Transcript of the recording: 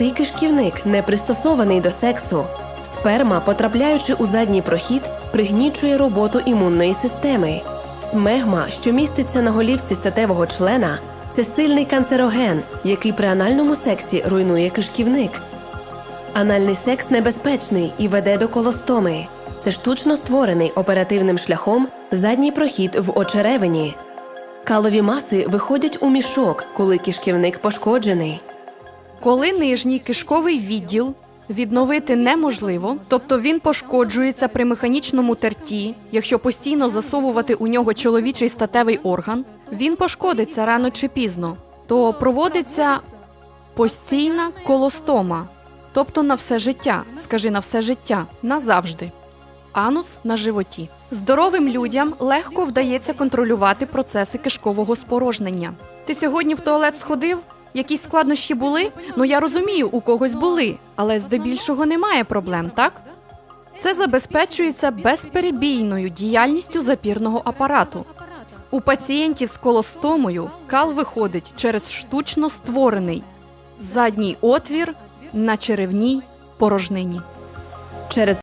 Товстий кишківник не пристосований до сексу. Сперма, потрапляючи у задній прохід, пригнічує роботу імунної системи. Смегма, що міститься на голівці статевого члена, це сильний канцероген, який при анальному сексі руйнує кишківник. Анальний секс небезпечний і веде до колостоми. Це штучно створений оперативним шляхом задній прохід в очеревині. Калові маси виходять у мішок, коли кишківник пошкоджений. Коли нижній кишковий відділ відновити неможливо, тобто він пошкоджується при механічному терті, якщо постійно засовувати у нього чоловічий статевий орган, він пошкодиться рано чи пізно, то проводиться постійна колостома, тобто на все життя, скажи на все життя, назавжди. Анус на животі. Здоровим людям легко вдається контролювати процеси кишкового спорожнення. Ти сьогодні в туалет сходив? Якісь складнощі були? Ну я розумію, у когось були, але здебільшого немає проблем, так? Це забезпечується безперебійною діяльністю запірного апарату. У пацієнтів з колостомою кал виходить через штучно створений задній отвір на черевній порожнині. Через